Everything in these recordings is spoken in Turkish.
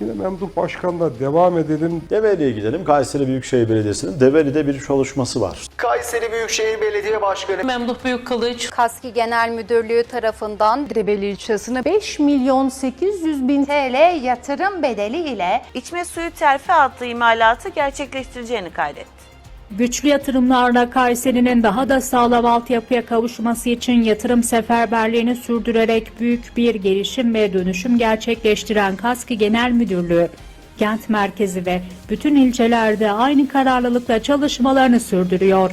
Yine Memduh Başkan'la devam edelim. Develi'ye gidelim. Kayseri Büyükşehir Belediyesi'nin Develi'de bir çalışması var. Kayseri Büyükşehir Belediye Başkanı Memduh Büyükkılıç, Kaski Genel Müdürlüğü tarafından Develi ilçesine 5 milyon 800 bin TL yatırım bedeli ile içme suyu terfi adlı imalatı gerçekleştireceğini kaydetti. Güçlü yatırımlarla Kayseri'nin daha da sağlam altyapıya kavuşması için yatırım seferberliğini sürdürerek büyük bir gelişim ve dönüşüm gerçekleştiren KASKİ Genel Müdürlüğü, kent merkezi ve bütün ilçelerde aynı kararlılıkla çalışmalarını sürdürüyor.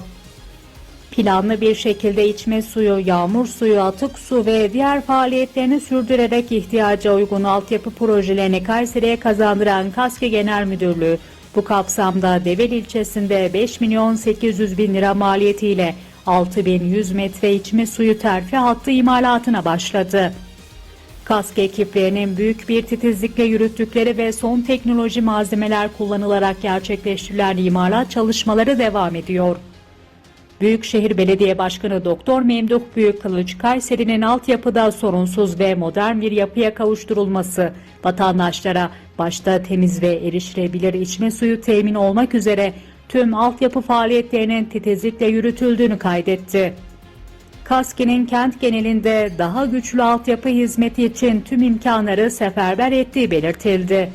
Planlı bir şekilde içme suyu, yağmur suyu, atık su ve diğer faaliyetlerini sürdürerek ihtiyaca uygun altyapı projelerini Kayseri'ye kazandıran KASKİ Genel Müdürlüğü, bu kapsamda Develi ilçesinde 5 milyon 800 bin lira maliyetiyle 6100 metre içme suyu terfi hattı imalatına başladı. KASK ekiplerinin büyük bir titizlikle yürüttükleri ve son teknoloji malzemeler kullanılarak gerçekleştirilen imalat çalışmaları devam ediyor. Büyükşehir Belediye Başkanı Doktor Memduh Büyükkılıç, Kayseri'nin altyapıda sorunsuz ve modern bir yapıya kavuşturulması, vatandaşlara başta temiz ve erişilebilir içme suyu temin olmak üzere tüm altyapı faaliyetlerinin titizlikle yürütüldüğünü kaydetti. KASKİ'nin kent genelinde daha güçlü altyapı hizmeti için tüm imkanları seferber ettiği belirtildi.